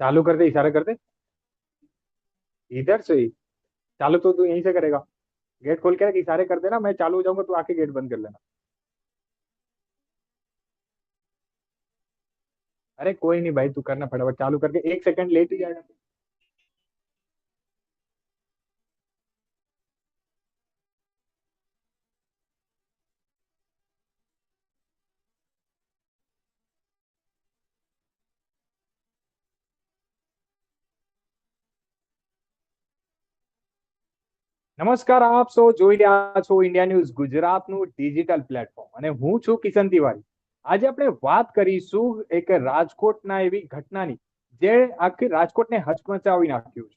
चालू कर दे, इशारा कर दे। इधर से ही। चालू तो तू यहीं से करेगा। गेट खोल के इशारे कर देना, मैं चालू हो जाऊँगा, तू आके गेट बंद कर लेना। अरे कोई नहीं भाई, तू करना फटाफट, चालू करके एक सेकंड लेट ही जाएगा। નમસ્કાર, આપ સૌ જોઈ રહ્યા છો ઇન્ડિયા ન્યૂઝ ગુજરાતનું ડિજિટલ પ્લેટફોર્મ અને હું છું કિશન તિવારી. આજે આપણે વાત કરીશું એક રાજકોટના એવી ઘટનાની, જે આખી રાજકોટને હચમચાવી નાખ્યું છે.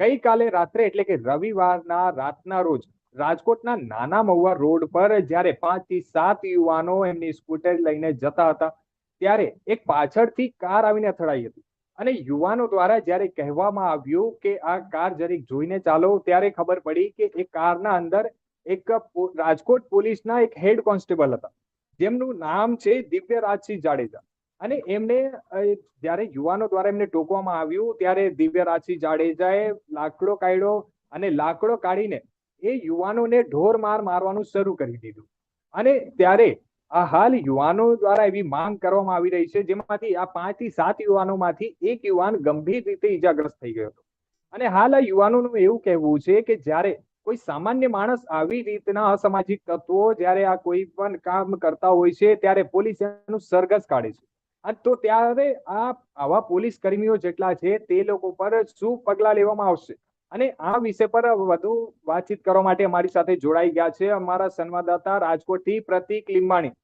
ગઈકાલે રાત્રે, એટલે કે રવિવારના રાતના રોજ, રાજકોટના નાના મહુવા રોડ પર જ્યારે પાંચથી સાત યુવાનો એમની સ્કૂટર લઈને જતા હતા, ત્યારે એક પાછળથી કાર આવીને અથડાઈ હતી. અને યુવાનો દ્વારા જ્યારે કહેવામાં આવ્યું કે આ કાર જરીક જોઈને ચાલો, ત્યારે ખબર પડી કે એ કારના અંદર એક રાજકોટ પોલીસના એક હેડ કોન્સ્ટેબલ હતા. જેમનું નામ છે દિવ્ય રાજસિંહ જાડેજા. અને એમને જ્યારે યુવાનો દ્વારા એમને ટોકવામાં આવ્યું, ત્યારે દિવ્ય રાજસિંહ જાડેજાએ લાકડો કાઢ્યો અને લાકડો કાઢીને એ યુવાનોને ઢોર માર મારવાનું શરૂ કરી દીધું. અને ત્યારે આ હાલ યુવાનો દ્વારા એવી માંગ કરવામાં આવી રહી છે, જેમાંથી આ પાંચથી સાત યુવાનોમાંથી એક યુવાન ગંભીર રીતે ઈજાગ્રસ્ત થઈ ગયો હતો. અને હાલ આ યુવાનોનું એવું કહેવું છે કે જ્યારે કોઈ સામાન્ય માણસ આવી રીતના અસામાજિક તત્વો જ્યારે આ કોઈ પણ કામ કરતા હોય છે, ત્યારે પોલીસ એનું સરઘસ કાઢે છે. તો ત્યારે આ આવા પોલીસ કર્મીઓ જેટલા છે, તે લોકો પર શું પગલા લેવામાં આવશે? અને આ વિષય પર વધુ વાતચીત કરવા માટે અમારી સાથે જોડાઈ ગયા છે અમારા સંવાદદાતા રાજકોટથી પ્રતિક લીંબાણી.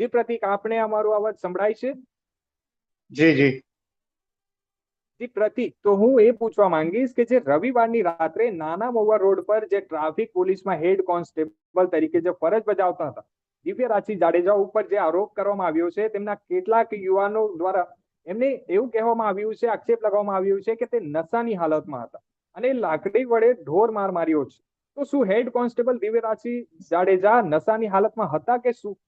જી પ્રતિક આપણે અમારો અવાજ સંભળાય છે? જી જી. જી પ્રતિક તો હું એ પૂછવા માંગીશ કે જે રવિવારની રાત્રે નાના મોવા રોડ પર જે ટ્રાફિક પોલીસમાં હેડ કોન્સ્ટેબલ તરીકે જે ફરજ બજાવતા હતા દિવ્યરાજસિંહ જાડેજા ઉપર જે આરોપ કરવામાં આવ્યો છે તેમના કેટલાક યુવાનો દ્વારા એમને એવું કહેવામાં આવ્યું છે આક્ષેપ લગાવવામાં આવ્યું છે કે તે નશાની હાલતમાં હતા અને લાકડી વડે ઢોર માર માર્યો છે. તો શું હેડ કોન્સ્ટેબલ દિવ્યરાજસિંહ જાડેજા નશાની હાલતમાં હતા કે શું?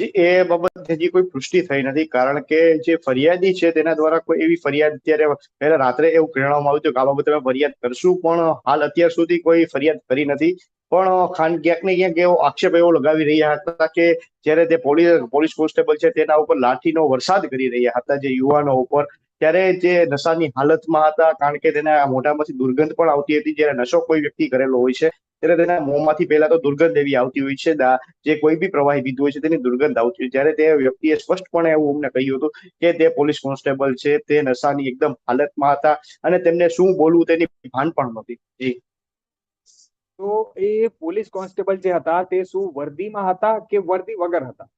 એ બાબત હજી કોઈ પુષ્ટિ થઈ નથી. કારણ કે જે ફરિયાદી છે, તેના દ્વારા કોઈ એવી ફરિયાદ અત્યારે પહેલા રાત્રે એવું કહેવામાં આવ્યું હતું કે આ બાબતે અમે ફરિયાદ કરશું, પણ હાલ અત્યાર સુધી કોઈ ફરિયાદ કરી નથી. પણ ખાન ક્યાંક ને ક્યાંક એવો આક્ષેપ એવો લગાવી રહ્યા હતા કે જ્યારે તે પોલીસ પોલીસ કોન્સ્ટેબલ છે, તેના ઉપર લાઠીનો વરસાદ કરી રહ્યા હતા જે યુવાનો ઉપર. ત્યારે જે નશાની હાલતમાં હતા, કારણ કે તેના મોઢામાંથી દુર્ગંધ પણ આવતી હતી, જ્યારે નશો કોઈ વ્યક્તિ કરેલો હોય છે. ત્યારે તેના મોંમાંથી પહેલા તો દુર્ગંધ એવી આવતી હોય છે જે કોઈ બી પ્રવાહી પીધું હોય છે તેની દુર્ગંધ આવતી હોય ત્યારે તે વ્યક્તિએ સ્પષ્ટપણે એવું અમને કહ્યું હતું કે તે પોલીસ કોન્સ્ટેબલ છે તે નશાની એકદમ હાલતમાં હતા અને તેમને શું બોલવું તેની ભાન પણ નહોતી. જી. તો એ પોલીસ કોન્સ્ટેબલ જે હતા તે શું વર્દીમાં હતા કે વર્દી વગર હતા?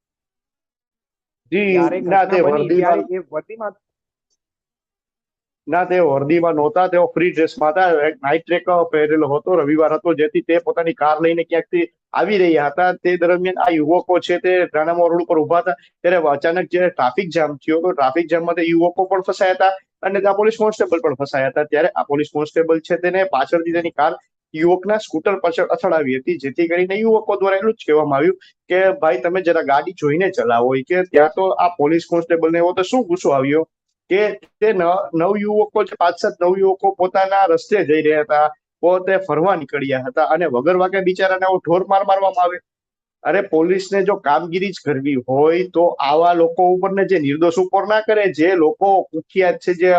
જી ના તે વર્દીમાં એ વર્દીમાં ના તે વર્દીમાં નહોતા. તેઓ ફ્રી ડ્રેસમાં હતા. નાઈટ ટ્રેક પહેરેલો હતો. રવિવાર હતો. જેથી તે પોતાની કાર લઈને ક્યાંકથી આવી રહ્યા હતા. તે દરમિયાન આ યુવકો છે તે રાણામા રોડ ઉપર ઊભા હતા. ત્યારે અચાનક જે ટ્રાફિક જામ થયો તો ટ્રાફિક જામમાં તે યુવકો પણ ફસાયા હતા અને ત્યાં પોલીસ કોન્સ્ટેબલ પણ ફસાયા હતા. ત્યારે આ પોલીસ કોન્સ્ટેબલ છે તેને પાછળથી તેની કાર યુવકના સ્કૂટર પાછળ અથડાવી હતી. જેથી કરીને યુવકો દ્વારા એટલું જ કહેવામાં આવ્યું કે, ભાઈ, તમે જરા ગાડી જોઈને ચલાવો. કે ત્યાં તો આ પોલીસ કોન્સ્ટેબલને એવો તો શું ગુસ્સો આવ્યો? કે તે ન- નવ યુવકો છે પાંચ સાત નવ યુવકો પોતાના રસ્તે જઈ રહ્યા હતા, પોતે ફરવા નીકળ્યા હતા અને વગર વાગે બિચારાને આવો ઢોર માર મારવામાં આવે અરે પોલીસને જો કામગીરી જ કરવી હોય તો આવા લોકો ઉપર ને જે નિર્દોષ ઉપર ના કરે, જે લોકો કુખ્યાત છે, જે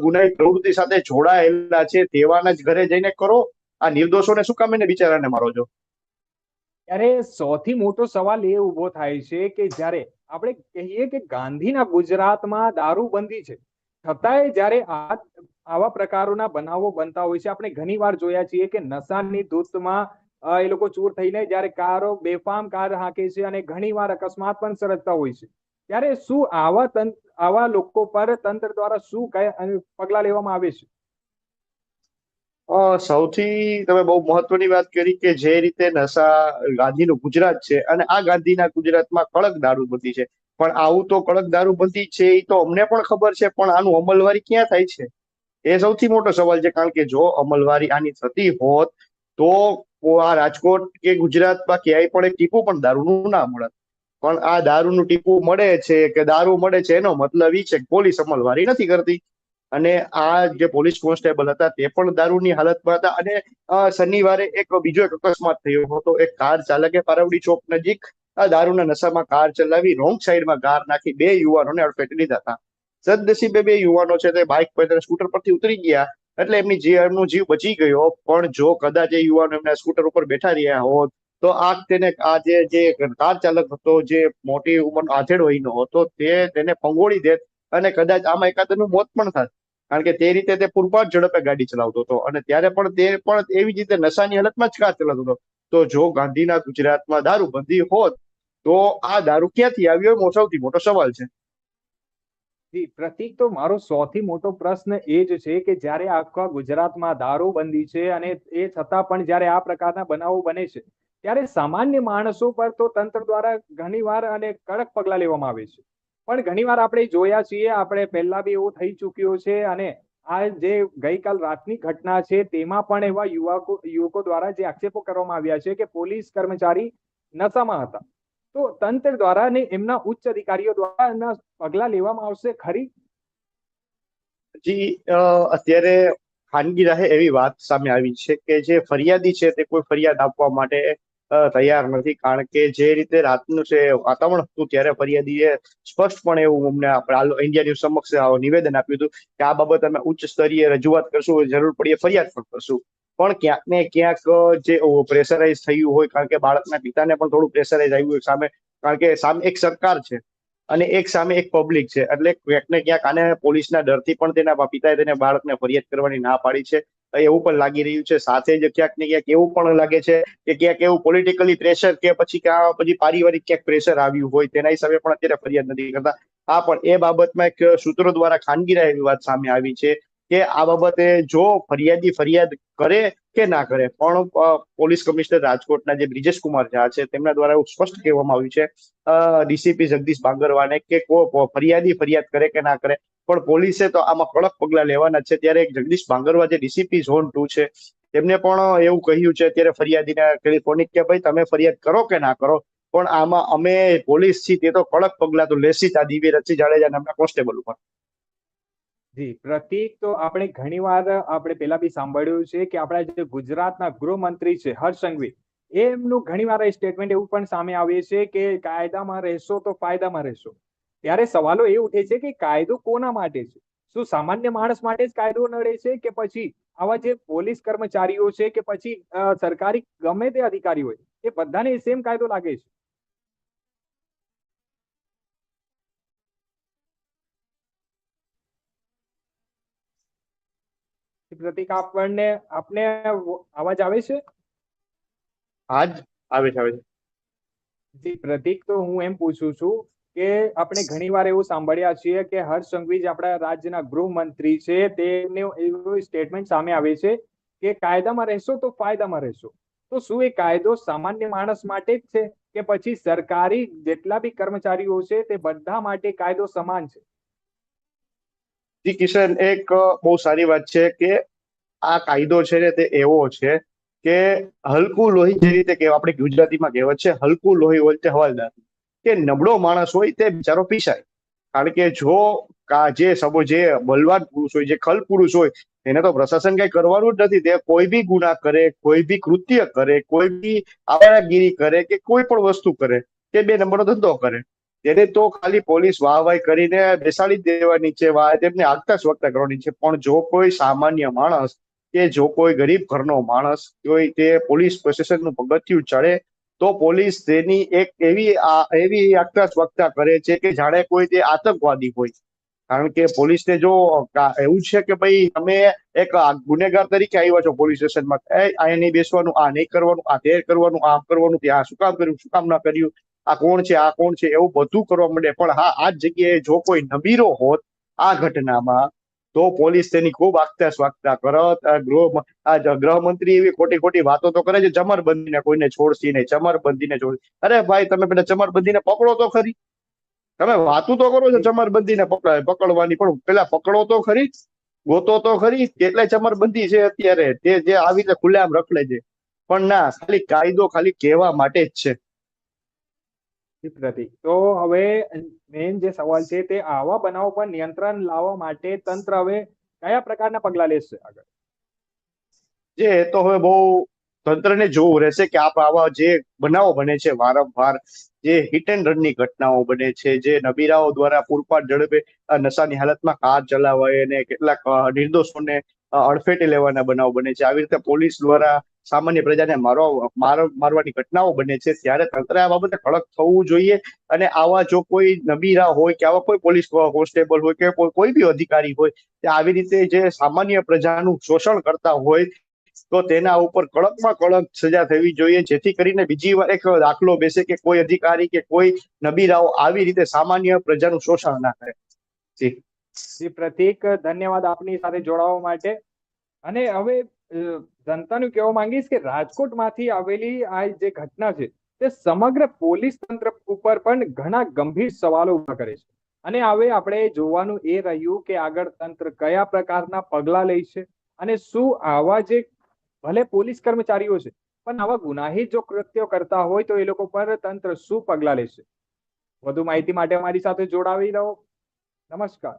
ગુનાહિત પ્રવૃત્તિ સાથે જોડાયેલા છે, તેવાના જ ઘરે જઈને કરો. આ નિર્દોષોને શું કામ એને બિચારાને મારો છો? ત્યારે સૌથી મોટો સવાલ એ ઊભો થાય છે કે જ્યારે આપણે કહીએ કે ગાંધીના ગુજરાતમાં દારૂબંધી છે, છતાંય જ્યારે આ આવા પ્રકારોના બનાવો બનતા હોય છે, આપણે ઘણી વાર જોયા છીએ કે નશાની ધૂતમાં એ લોકો ચોર થઈને જ્યારે કારો, બેફામ કાર હાંકે છે અને ઘણી વાર અકસ્માત પણ સર્જતા હોય છે. ત્યારે શું આવા તંત્ર આવા લોકો પર તંત્ર દ્વારા શું કયા પગલા લેવામાં આવે છે? સૌથી તમે બહુ મહત્વની વાત કરી કે જે રીતે નશા ગાંધીનું ગુજરાત છે અને આ ગાંધીના ગુજરાતમાં કડક દારૂબંધી છે. પણ આવું તો કડક દારૂબંધી છે એ તો અમને પણ ખબર છે, પણ આનું અમલવારી ક્યાં થાય છે? એ સૌથી મોટો સવાલ છે, કારણ કે જો અમલવારી આની થતી હોત તો આ રાજકોટ કે ગુજરાતમાં ક્યાંય પણ એક ટીપું પણ દારૂનું ના મળત. પણ આ દારૂનું ટીપું મળે છે કે દારૂ મળે છે એનો મતલબ ઈ છે કે પોલીસ અમલવારી નથી કરતી. અને આ જે પોલીસ કોન્સ્ટેબલ હતા, તે પણ દારૂની હાલતમાં હતા. અને શનિવારે એક બીજો એક અકસ્માત થયો હતો. એક કાર ચાલકે પારવડી ચોક નજીક આ દારૂના નશામાં કાર ચલાવી રોંગ સાઈડમાં કાર નાખી બે યુવાનોને અડફેટે લીધા હતા. સદનસીબે બે યુવાનો છે તે બાઇક પર સ્કૂટર પરથી ઉતરી ગયા. એટલે એમની જે એમનો જીવ બચી ગયો. પણ જો કદાચ એ યુવાનો એમના સ્કૂટર ઉપર બેઠા રહ્યા હોત, તો આ તેને, આ જે જે કાર ચાલક હતો, જે મોટી ઉંમરનો, આધેડ વયનો હતો, તે તેને પંગોળી દેત અને કદાચ આમાં એકાદનું મોત પણ થાત. કારણ કે તે રીતે તે પૂરપાટ ઝડપે ગાડી ચલાવતો હતો. અને ત્યારે પણ તે પણ એવી રીતે નશાની હાલતમાં જ કાર ચલાવતો હતો. તો જો ગાંધીના ગુજરાતમાં દારૂ બંધી હોત, તો આ દારૂ ક્યાંથી આવ્યો એ સૌથી મોટો સવાલ છે. પ્રતિક તો મારો સૌથી મોટો પ્રશ્ન એ જ છે કે જ્યારે આખા ગુજરાતમાં દારૂબંધી છે અને એ છતાં પણ જ્યારે આ પ્રકારના બનાવો બને છે, ત્યારે સામાન્ય માણસો પર તો તંત્ર દ્વારા ઘણીવાર અને કડક પગલાં લેવામાં આવે છે. પણ ઘણીવાર આપણે જોયા છીએ, આપણે પહેલા બી એવું થઈ ચૂક્યું છે અને આ જે ગઈકાલ રાતની ઘટના છે, તેમાં પણ એવા યુવકો યુવકો દ્વારા જે આક્ષેપો કરવામાં આવ્યા છે કે પોલીસ કર્મચારી નશામાં હતા. તો તંત્ર દ્વારા ને એમના ઉચ્ચ અધિકારીઓ દ્વારા એના પગલાં લેવામાં આવશે ખરી? જી અત્યારે ખાનગી રાહે એવી વાત સામે આવી છે કે જે ફરિયાદી છે તે કોઈ ફરિયાદ આપવા માટે તૈયાર નથી. કારણ કે જે રીતે રાતનું છે વાતાવરણ હતું ત્યારે ફરિયાદીએ સ્પષ્ટપણે એવું અમને ઇન્ડિયા ન્યૂઝ સમક્ષ નિવેદન આપ્યું હતું કે આ બાબત અમે ઉચ્ચ સ્તરીય રજૂઆત કરશું જરૂર પડીએ ફરિયાદ પણ કરશું. પણ ક્યાંક ને ક્યાંક જે પ્રેશરાઇઝ થયું હોય, કારણ કે બાળકના પિતાને પણ થોડું પ્રેશરાઇઝ આવ્યું હોય સામે, કારણ કે સામે એક સરકાર છે અને એક સામે એક પબ્લિક છે. એટલે ક્યાંક ને ક્યાંક આને પોલીસના ડરથી પણ તેના પિતાએ તેને બાળકને ફરિયાદ કરવાની ના પાડી છે. એવું પણ લાગી રહ્યું છે. સાથે જ ક્યાંક ને ક્યાંક એવું પણ લાગે છે કે ક્યાંક એવું પોલિટિકલી પ્રેશર કે પછી ક્યાં પછી પારિવારિક ક્યાંક પ્રેશર આવ્યું હોય, તેના હિસાબે પણ અત્યારે ફરિયાદ નથી કરતા. હા પણ એ બાબતમાં એક સૂત્રો દ્વારા ખાનગી એવી વાત સામે આવી છે. કે આ બાબતે જો ફરિયાદી ફરિયાદ કરે કે ના કરે. પણ પોલીસ કમિશનર રાજકોટના જે બ્રિજેશ કુમાર ઝા છે, તેમના દ્વારા એવું સ્પષ્ટ કહેવામાં આવ્યું છે ડીસીપી જગદીશ બાંગરવાને કે ફરિયાદી ફરિયાદ કરે કે ના કરે. પણ પોલીસે તો આમાં કડક પગલા લેવાના છે. ત્યારે એક જગદીશ બાંગરવા જે ડીસીપી ઝોન ટુ છે, તેમને પણ એવું કહ્યું છે, અત્યારે ફરિયાદીને ટેલિફોનિક કે ભાઈ તમે ફરિયાદ કરો કે ના કરો? પણ આમાં અમે પોલીસ છીએ તે તો કડક પગલા તો લેશી તા દિવ્ય રચી જાડેજા નામના કોન્સ્ટેબલ ઉપર. જી, પ્રતિક તો આપણે ઘણીવાર, આપણે પેલા બી સાંભળ્યું છે કે આપણા જે ગુજરાતના ગૃહમંત્રી છે, હર્ષ સંઘવી, એમનું ઘણીવાર સ્ટેટમેન્ટ એવું પણ સામે આવે છે કે કાયદામાં રહેશો તો ફાયદામાં રહેશો. ત્યારે સવાલો એ ઉઠે છે કે કાયદો કોના માટે છે? શું સામાન્ય માણસ માટે જ કાયદો નડે છે કે પછી આવા જે પોલીસ કર્મચારીઓ છે કે પછી સરકારી ગમે તે અધિકારી હોય, એ બધાને સેમ કાયદો લાગે છે? પ્રતિક આપણને આપને અવાજ આવે છે? આજ આવે છે આવે છે. જી પ્રતિક તો હું એમ પૂછું છું કે આપણે ઘણીવાર એવું સાંભળ્યા છીએ કે હર્ષ સંઘવી જે આપણા રાજ્યના ગૃહમંત્રી છે. તેમને એવું સ્ટેટમેન્ટ સામે આવે છે કે કાયદામાં રહેશો તો ફાયદામાં રહેશો. તો શું એ કાયદો સામાન્ય માણસ માટે જ છે કે પછી સરકારી જેટલા બી કર્મચારીઓ છે તે બધા માટે કાયદો સમાન છે? જી, કિશન, એક બહુ સારી વાત છે કે આ કાયદો છે ને તે એવો છે કે હલકું લોહી જે રીતે કે આપણે ગુજરાતીમાં કહેવત છે, હલકું લોહી હોય તે હવાલદાર. કે નબળો માણસ હોય તે બિચારો પીસાય. કારણ કે જો જે સબો જે બલવાન પુરુષ હોય, જે ખલ પુરુષ હોય, એને તો પ્રશાસન કઈ કરવાનું જ નથી. તે કોઈ બી ગુના કરે, કોઈ બી કૃત્ય કરે, કોઈ બી આવારાગીરી કરે કે કોઈ પણ વસ્તુ કરે કે બે નંબરનો ધંધો કરે. તેને તો ખાલી પોલીસ વાહ વાહ કરીને બેસાડી દેવાની છે, વાહ, તેમને આગતા સ્વગતા કરવાની છે. પણ જો કોઈ સામાન્ય માણસ કે જો કોઈ ગરીબ ઘરનો માણસ કોઈ તે પોલીસ પ્રશાસનનું પગથિયું ચડે, તો પોલીસ તેની એક એવી એવી આગતા સ્વગતા કરે છે કે જાણે કોઈ તે આતંકવાદી હોય. કારણ કે પોલીસને જો એવું છે કે ભાઈ તમે એક આ ગુનેગાર તરીકે આવ્યા છો પોલીસ સ્ટેશનમાં, એ અહીં નહીં બેસવાનું, આ નહીં કરવાનું, આ તે કરવાનું આમ કરવાનું કે આ શું કામ કર્યું, શું કામ ના કર્યું? આ કોણ છે? આ કોણ છે? એવું બધું કરવા માંડે. પણ હા, આ જગ્યાએ જો કોઈ નબીરો હોત આ ઘટનામાં, તો પોલીસ તેની ખૂબ આગતા સ્વાગતા કરત. ગૃહ ગૃહમંત્રી એવી ખોટી ખોટી વાતો તો કરે છે, ચમરબંધીને કોઈને છોડશી નહીં ચમરબંધીને છોડ. અરે ભાઈ, તમે પેલા ચમરબંધીને પકડો તો ખરી. તમે વાતું તો કરો છો ચમરબંધીને પકડ, પકડવાની, પણ પેલા પકડો તો ખરી, ગોતો તો ખરી. કેટલાય ચમરબંધી છે અત્યારે, તે જે આવી રીતે ખુલ્લેઆમ રખડે છે. પણ ના, ખાલી કાયદો ખાલી કહેવા માટે જ છે. પ્રતિક તો હવે મેઇન જે સવાલ છે તે આવા બનાવો પર નિયંત્રણ લાવવા માટે તંત્ર હવે કયા પ્રકારના પગલા લેશે આગળ? જે તો હવે બહુ તંત્રને જોવું રહેશે કે આપ આવા જે બનાવો બને છે વારંવાર, જે હિટ એન્ડ રનની ઘટનાઓ બને છે, જે નબીરાઓ દ્વારા પૂરપાટ ઝડપે નશાની હાલતમાં કાર ચલાવાય અને કેટલાક નિર્દોષોને અડફેટે લેવાના બનાવો બને છે. આવી રીતે પોલીસ દ્વારા સામાન્ય પ્રજાને મારવા મારવાની ઘટનાઓ બને છે, ત્યારે તંત્ર આ બાબતે કડક થવું જોઈએ અને આવા જો કોઈ નબીરા હોય કે આવા કોઈ પોલીસ કોન્સ્ટેબલ હોય કે કોઈ બી અધિકારી હોય, તે આવી રીતે જે સામાન્ય પ્રજાનું શોષણ કરતા હોય, તો તેના ઉપર કડકમાં કડક સજા થવી જોઈએ, જેથી કરીને બીજી વાર એક દાખલો બેસે કે કોઈ અધિકારી કે કોઈ નબીરાઓ આવી રીતે સામાન્ય પ્રજાનું શોષણ ના કરે. જી, પ્રતિક, ધન્યવાદ આપની સાથે જોડાવા માટે. અને હવે જનતાનું કહેવા માંગીશ કે રાજકોટમાંથી આવેલી આ જે ઘટના છે, તે સમગ્ર પોલીસ તંત્ર ઉપર પણ ઘણા ગંભીર સવાલો ઊભા કરે છે. અને હવે આપણે જોવાનું એ રહ્યું કે આગળ તંત્ર કયા પ્રકારના પગલા લેશે અને શું આવા જે ભલે પોલીસ કર્મચારીઓ છે, પણ આવા ગુનાહિત જો કૃત્યો કરતા હોય તો એ લોકો પર તંત્ર શું પગલા લેશે? વધુ માહિતી માટે અમારી સાથે જોડાવી રહો. નમસ્કાર.